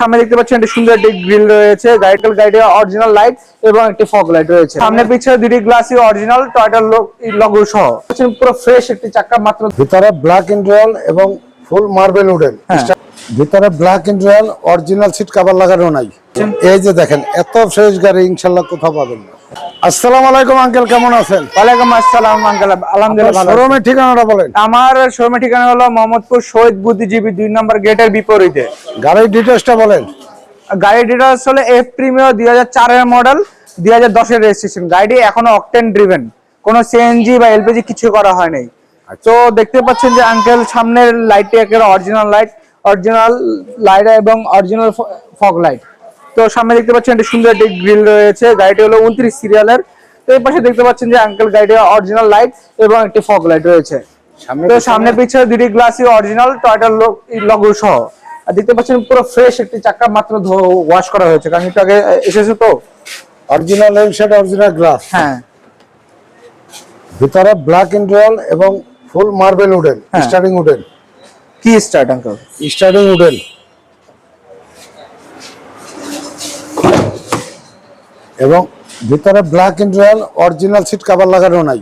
সামনে দেখতে পাচ্ছেন একটি সুন্দর একটি গ্রিল রয়েছে গাড়িটার গাইডে অরিজিনাল লাইট এবং একটি ফগ লাইট রয়েছে। সামনে পিছনে দুটি গ্লাসই অরিজিনাল টয়টার লগো সহ। পুরো ফ্রেশ একটি চাকা মাত্র। ভিতরে ব্ল্যাক ইন্ডিয়াল এবং ফুল মার্বেল উডেন। ভিতরে ব্ল্যাক ইন্ডিয়াল অরিজিনাল সিট কভার লাগানো নাই। এই যে দেখেন এত ফ্রেশ গাড়ি ইনশাল্লাহ কোথাও পাবেন না। আসসালামু আলাইকুম আঙ্কেল কেমন আছেন? ওয়ালাইকুম আসসালাম আঙ্কেল। আলহামদুলিল্লাহ ভালো শোরুমের ঠিকানাটা বলেন। আমার শোরুমের ঠিকানা হলো মোহাম্মদপুর শহীদ বুদ্ধিজীবী দুই নম্বর গেটের বিপরীতে। গাড়ির ডিটেলসটা বলেন। গাড়ির ডিটেলস হলো এফ প্রিমিয়ার দুই হাজার চারের মডেল দুই হাজার দশের রেজিস্ট্রেশন গাড়িটি এখনও অকটেন ড্রিভেন কোনো সিএনজি বা এলপিজি কিছু করা হয় নাই। তো দেখতে পাচ্ছেন যে আঙ্কেল সামনের লাইটটি একেবারে অরিজিনাল লাইট অরিজিনাল লাইট এবং অরিজিনাল ফগ লাইট তো সামনে দেখতে পাচ্ছেন একটা সুন্দর একটি গ্রিল রয়েছে গাড়িটি হলো উনত্রিশ সিরিয়ালের তো এই পাশে দেখতে পাচ্ছেন যে আঙ্কেল গাড়িটি অরিজিনাল লাইট এবং একটি ফগ লাইট রয়েছে। তো সামনে পিছনে দুটি গ্লাসই অরিজিনাল টয়টার লগো সহ। আর দেখতে পাচ্ছেন পুরো ফ্রেশ একটি চাকা মাত্র ওয়াশ করা হয়েছে। কারণ একটু আগে এসেছে তো? অরিজিনাল সেট অরিজিনাল গ্লাস হ্যাঁ। ভিতরে ব্ল্যাক ইন্ডিয়াল এবং full marble wooden. Starting wooden কি স্টার্ট আঙ্কেল স্টার্টিং উডেন এবং ভিতরে ব্ল্যাক ইন্ডিয়াল অরিজিনাল সিট কভার লাগানো নাই।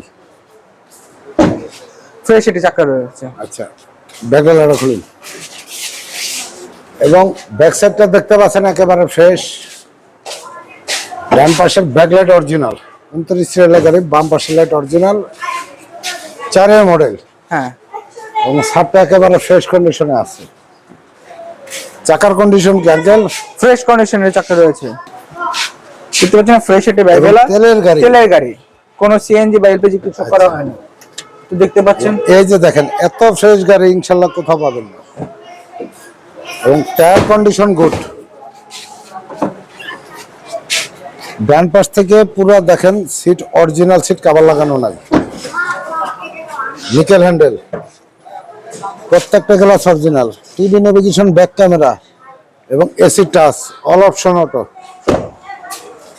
ফ্রেশ একটি চাকা রয়েছে। আচ্ছা ব্যাগেল আরও খুলুন। এবং ব্যাক সাইডটা দেখতে পাচ্ছেন একেবারে ফ্রেশ ডান পাশের ব্যাকলাইট অরিজিনাল উনত্রিশ সিরিয়ালের গাড়ি বাম পাশের লাইট অরিজিনাল চারের মডেল হ্যাঁ। এবং সাপটা একেবারে ফ্রেশ কন্ডিশনে আছে। চাকার কন্ডিশন কি আঙ্কেল ফ্রেশ কন্ডিশনের চাকা রয়েছে। দেখতে পাচ্ছেন ফ্রেশ একটি ব্যাগেলা তেলের গাড়ি। তেলের গাড়ি। কোনো সিএনজি বা এলপিজি কিছু করা হয়নি। তো দেখতে পাচ্ছেন। এই যে দেখেন এত ফ্রেশ গাড়ি ইনশাল্লাহ কোথাও পাবেন না। এবং টায়ার কন্ডিশন গুড ডান পাশ থেকে পুরো দেখেন সিট অরিজিনাল সিট কাভার লাগানো নাই। নিকেল হ্যান্ডেল প্রত্যেকটা glass original TV navigation back camera এবং AC touch all option auto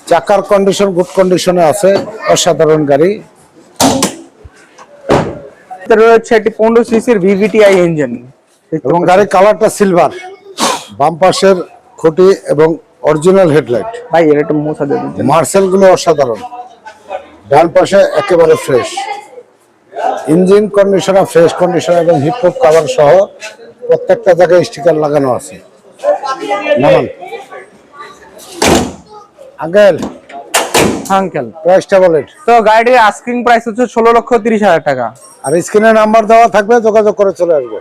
চাকার কন্ডিশন গুড কন্ডিশনে আছে অসাধারণ গাড়ি। রয়েছে একটি পনেরো সিসির ভিভিটিআই ইঞ্জিন এবং গাড়ির কালারটা সিলভার বাম পাশের খুঁটি এবং অরিজিনাল হেডলাইট ভাই এর একটু মোছা দিয়ে দিন। মার্সেলগুলো অসাধারণ। ডান পাশে একেবারে ফ্রেশ ইঞ্জিন কন্ডিশনে ফ্রেশ কন্ডিশন এবং হিপহপ কাভার সহ প্রত্যেকটা জায়গায় স্টিকার লাগানো আছে। নামান। আঙ্কেল? আঙ্কেল। প্রাইসটা বলেন। তো গাড়িটির আস্কিং প্রাইস হচ্ছে ষোলো লক্ষ তিরিশ হাজার টাকা। আর স্ক্রিনে নাম্বার দেওয়া থাকবে যোগাযোগ করে চলে আসবে।